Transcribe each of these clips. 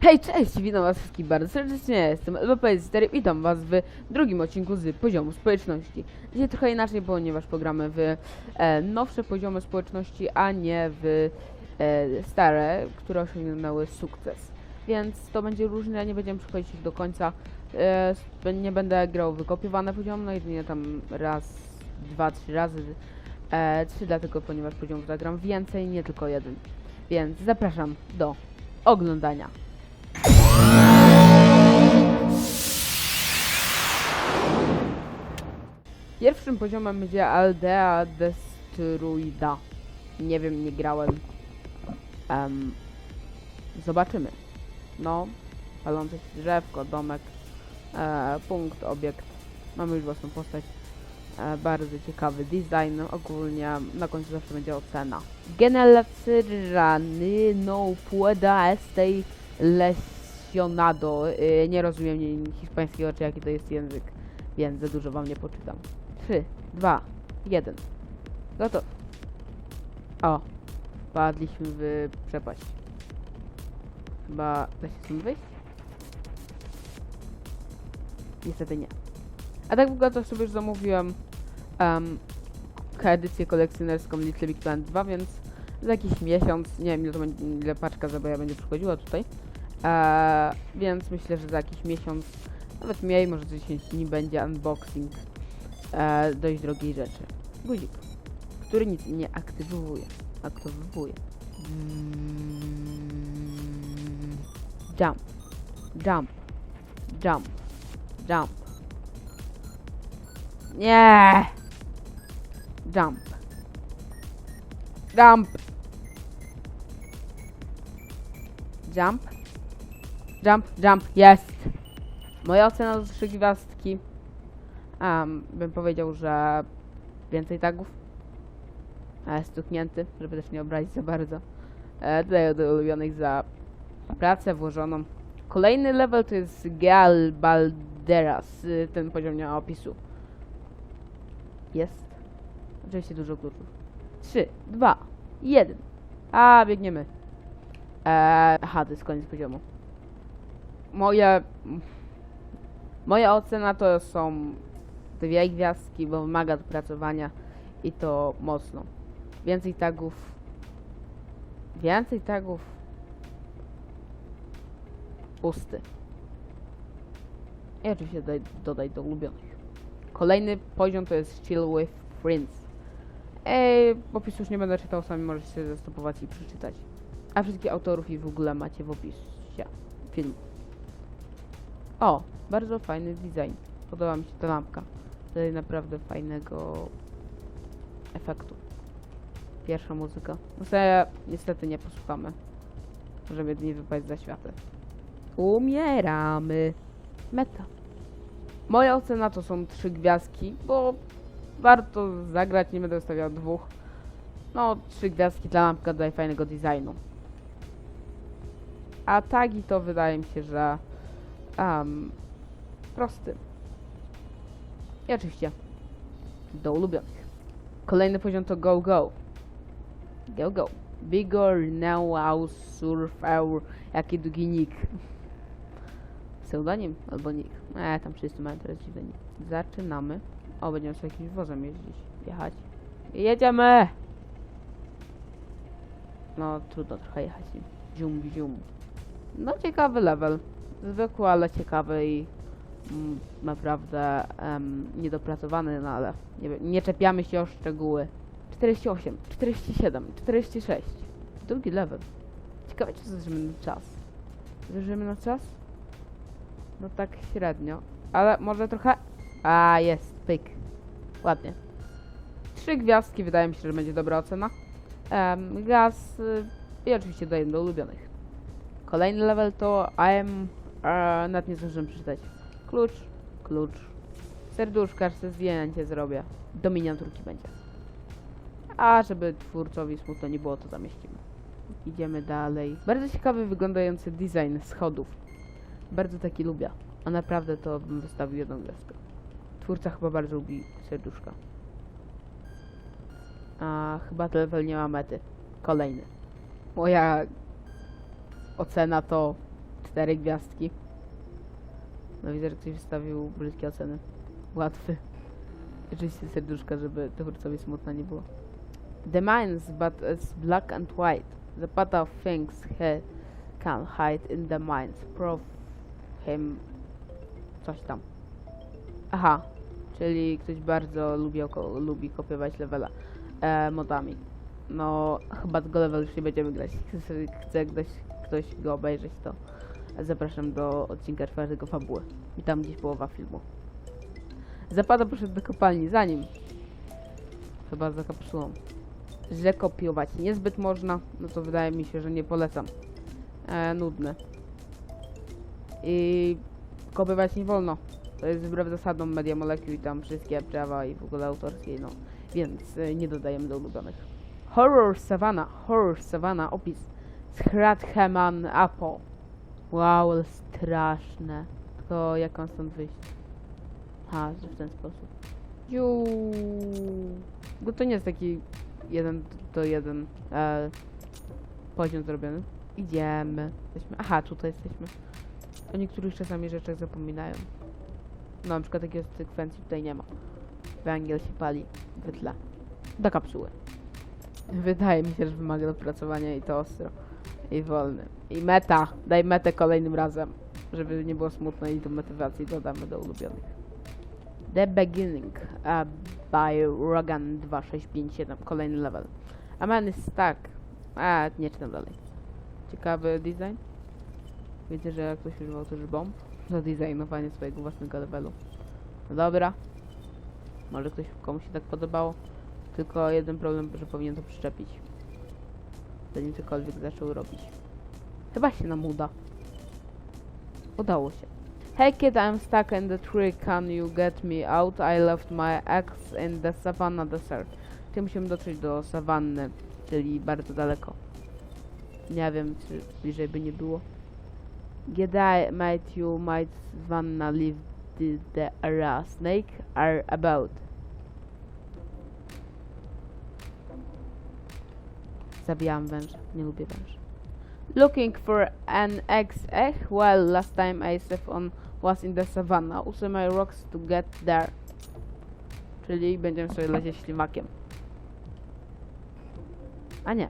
Hej, cześć! Witam was wszystkich bardzo serdecznie, jestem LBP4 witam was w drugim odcinku z poziomu społeczności. Dzisiaj trochę inaczej, ponieważ pogramy w e, nowsze poziomy społeczności, a nie w e, stare, które osiągnęły sukces. Więc to będzie różne, nie będziemy przechodzić ich do końca. E, nie będę grał wykopiowane poziomy, no jedynie tam raz, dwa, trzy razy. E, trzy dlatego, ponieważ poziomów zagram więcej, nie tylko jeden. Więc zapraszam do oglądania. Pierwszym poziomem będzie Aldea Destruida. Nie wiem, nie grałem. Em, zobaczymy. No, palące się drzewko, domek, e, punkt, obiekt. Mamy już własną postać. E, bardzo ciekawy design. Ogólnie na końcu zawsze będzie ocena. Generacyjny no pueda estei lesionado. E, nie rozumiem hiszpańskiego, czy jaki to jest język, więc za dużo wam nie poczytam. 3, 2, 1. Gotow. O, wpadliśmy w przepaść. Chyba da się stąd wyjść? Niestety nie. A tak w ogóle to sobie już zamówiłem um, edycję kolekcjonerską Little Big Planet 2, więc za jakiś miesiąc, nie wiem ile to będzie, ile paczka zabaja będzie przychodziła tutaj, e, więc myślę, że za jakiś miesiąc, nawet mniej, może 10 dni będzie unboxing e, dość drogiej rzeczy. Guzik, który nic nie aktywuje. Aktywuje. Mm, Jump. Jump. Jump. Jump. Nie! Jump. Jump. Jump. Jump, jump, jest! Moja ocena to trzy gwiazdki. Um, bym powiedział, że więcej tagów. A jest stuknięty, żeby też nie obrazić za bardzo. E, tutaj od ulubionych za pracę włożoną. Kolejny level to jest Geal Balderas. y, Ten poziom nie ma opisu. Jest. Oczywiście dużo kluczów. 3, 2, 1. A, biegniemy. Eee, aha, to jest koniec poziomu. Moje... Moja ocena to są dwie gwiazdki, bo wymaga dopracowania i to mocno. Więcej tagów. Więcej tagów. Pusty. I oczywiście dodaj, dodaj do ulubionych. Kolejny poziom to jest Chill with Friends. Ej, opisu już nie będę czytał, sami możecie się zastopować i przeczytać. A wszystkich autorów i w ogóle macie w opisie filmu. O, bardzo fajny design. Podoba mi się ta lampka. Tutaj naprawdę fajnego efektu. Pierwsza muzyka. No sobie niestety nie posłuchamy. Możemy jedynie wypaść za światę. Umieramy. Meta. Moja ocena to są trzy gwiazdki, bo warto zagrać, nie będę stawiał dwóch. No, trzy gwiazdki dla lampka daje fajnego designu. A tagi to wydaje mi się, że um, prosty. I oczywiście do ulubionych. Kolejny poziom to Go Go. Go Go. Bigor, Now, Surf, Our. Jaki długi nick. Pseudonim albo nick. Eee, tam wszyscy mają teraz dziwny. Zaczynamy. O, będziemy sobie jakimś wozem jeździć. Jechać. Jedziemy! No, trudno trochę jechać. Zium, zium. No, ciekawy level. Zwykły, ale ciekawy i naprawdę em, niedopracowany, no ale nie, nie czepiamy się o szczegóły. 48, 47, 46. Drugi level. Ciekawe, czy zdążymy na czas. Zdążymy na czas? No tak średnio. Ale może trochę... A, jest, pyk. Ładnie. Trzy gwiazdki, wydaje mi się, że będzie dobra ocena. Em, gaz y, i oczywiście daję do ulubionych. Kolejny level to I'm... E, nawet nie zdążyłem przeczytać. Klucz, klucz. Serduszka, że zdjęcie zrobię. Do miniaturki będzie. A żeby twórcowi smutno nie było, to zamieścimy. Idziemy dalej. Bardzo ciekawy wyglądający design schodów. Bardzo taki lubię. A naprawdę to bym wystawił jedną gwiazdkę. Twórca chyba bardzo lubi serduszka. A chyba ten level nie ma mety. Kolejny. Moja ocena to Cztery gwiazdki. No widzę, że ktoś wystawił brzydkie oceny. Łatwy. Oczywiście serduszka, żeby twórcowi smutno nie było. The mines, but it's black and white. The part of things he can hide in the mines. Prove him... Coś tam. Aha, czyli ktoś bardzo lubi, lubi kopiować levela e, modami. No, chyba tego level już nie będziemy grać. Chce, chce ktoś, ktoś go obejrzeć, to zapraszam do odcinka czwartego fabuły. I tam gdzieś połowa filmu. Zapada poszedł do kopalni, zanim. Chyba za kapsułą. Źle kopiować niezbyt można, no to wydaje mi się, że nie polecam. E, nudne. I kopiować nie wolno. To jest wbrew zasadom Media Molecule i tam wszystkie prawa i w ogóle autorskie, no. Więc e, nie dodajemy do ulubionych. Horror Savannah, Horror Savannah, opis. Schratheman Apo. Wow, ale straszne. Tylko jak mam stąd wyjść? A, że w ten sposób. Ju. Bo to nie jest taki jeden do jeden e, poziom zrobiony. Idziemy. Jesteśmy. Aha, tutaj jesteśmy. O niektórych czasami rzeczach zapominają. No, na przykład takiej sekwencji tutaj nie ma. Węgiel się pali w tle. Do kapsuły. Wydaje mi się, że wymaga dopracowania i to ostro. I wolny. I meta. Daj metę kolejnym razem. Żeby nie było smutno i do motywacji dodamy do ulubionych. The Beginning uh, by Rogan 2657. Kolejny level. A man is stuck. A, nie czytam dalej. Ciekawy design. Widzę, że ktoś używał też bomb za designowanie swojego własnego levelu. No dobra. Może ktoś komuś się tak podobało. Tylko jeden problem, że powinien to przyczepić. Zanim cokolwiek zaczął robić. Chyba się nam uda. Udało się. Hey kid, I'm stuck in the tree. Can you get me out? I left my axe in the savannah desert. Ty musimy dotrzeć do sawanny, czyli bardzo daleko. Nie wiem, czy bliżej by nie było. G'day, mate, you might wanna leave the, the. Snake are about. Zabijam węża, nie lubię węży. Looking for an egg egg? Well, last time I saw on was in the savannah. Use my rocks to get there. Czyli będziemy sobie lecieć ślimakiem. A nie.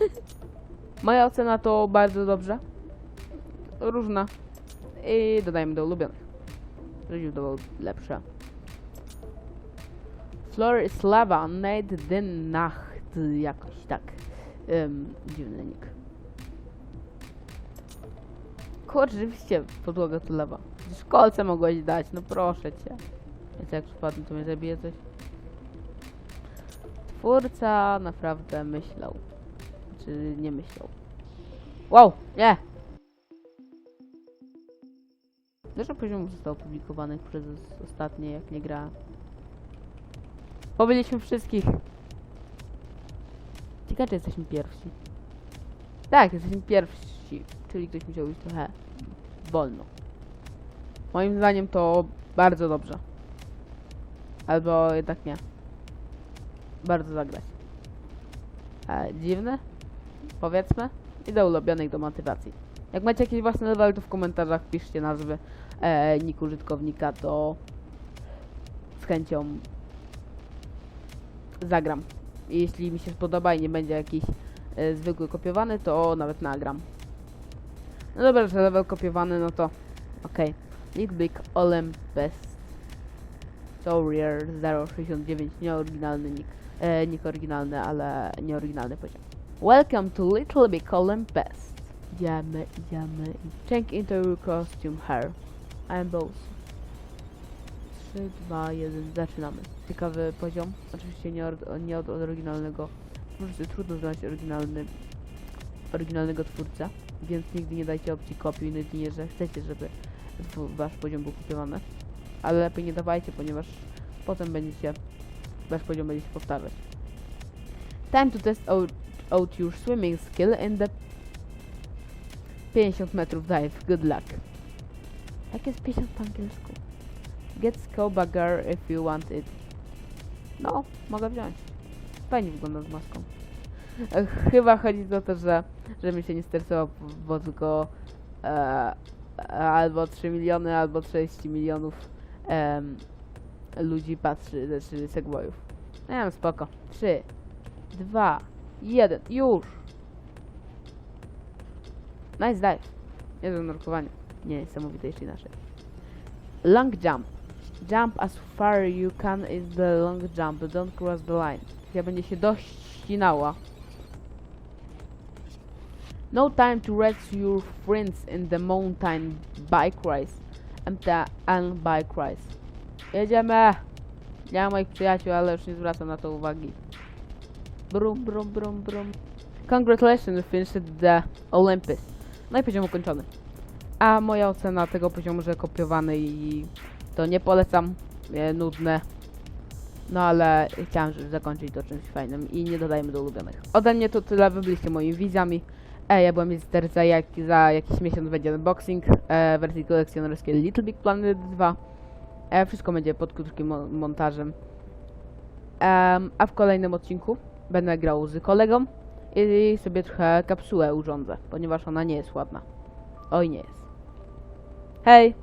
Moja ocena to bardzo dobrze. Różna. I dodajmy do ulubionych. Żeby było lepsze. Floor is lava, made the nacht. Jakoś tak. Um, dziwny nick. Kurczę, rzeczywiście podłoga to lawa. W kolce mogłeś dać, no proszę cię. Więc jak spadnę, to mnie zabije coś. Twórca naprawdę myślał. Czy nie myślał. Wow, nie! Dużo poziomów zostało opublikowanych przez ostatnie, jak nie gra. Powiedzieliśmy wszystkich. Ciekawe, czy jesteśmy pierwsi. Tak, jesteśmy pierwsi. Czyli ktoś musiał być trochę wolno. Moim zdaniem to bardzo dobrze. Albo jednak nie. Bardzo zagrać. E, dziwne? Powiedzmy. I do ulubionych do motywacji. Jak macie jakieś własne level, to w komentarzach piszcie nazwy e, nick użytkownika, to z chęcią zagram. Jeśli mi się spodoba i nie będzie jakiś e, zwykły kopiowany, to nawet nagram. No dobra, że level kopiowany, no to okej. Little Big Olympus Saurier 069, nieoryginalny nick. E, nick oryginalny, ale nieoryginalny poziom. Welcome to Little Big Olympus. Idziemy, idziemy. Change into your costume hair. I'm both. 3, 2, 1, zaczynamy. Ciekawy poziom. Oczywiście nie od, nie od oryginalnego. Po prostu trudno znaleźć oryginalny, oryginalnego twórcę, więc nigdy nie dajcie opcji kopiuj, jedynie, że chcecie, żeby wasz poziom był kopiowany. Ale lepiej nie dawajcie, ponieważ potem będziecie, wasz poziom będzie się powtarzać. Time to test out, out your swimming skill in the 50 metrów dive. Good luck. Jak jest 50 po angielsku? Get scuba gear if you want it. No, mogę wziąć. Fajnie wygląda z maską. E, Chyba chodzi o to, że żebym się nie stresował, bo tylko e, albo 3 miliony, albo 30 milionów em, ludzi patrzy, znaczy segwayów. Nie wiem, spoko. 3, 2, 1, już! Nice dive. Niezłe nurkowanie. Nie, niesamowite jeszcze inaczej. Long jump. Jump as far you can is the long jump. Don't cross the line. Ja będzie się dość ścinała. No time to rest your friends in the mountain bike race. MTA and bike race. Jedziemy! Mam moich przyjaciół, ale już nie zwracam na to uwagi. Brum, brum, brum, brum. Congratulations, you finished the Olympus. No i poziom ukończony. A moja ocena tego poziomu, że kopiowany i to nie polecam. E, nudne. No ale chciałem żeby zakończyć to czymś fajnym i nie dodajmy do ulubionych. Ode mnie to tyle, wy byliście moimi widzami. E, ja byłem Mister, za, jak, za jakiś miesiąc będzie unboxing e, wersji kolekcjonerskiej Little Big Planet 2. E, wszystko będzie pod krótkim mo montażem. Em, a w kolejnym odcinku będę grał z kolegą i sobie trochę kapsułę urządzę, ponieważ ona nie jest ładna. Oj, nie jest. Hej!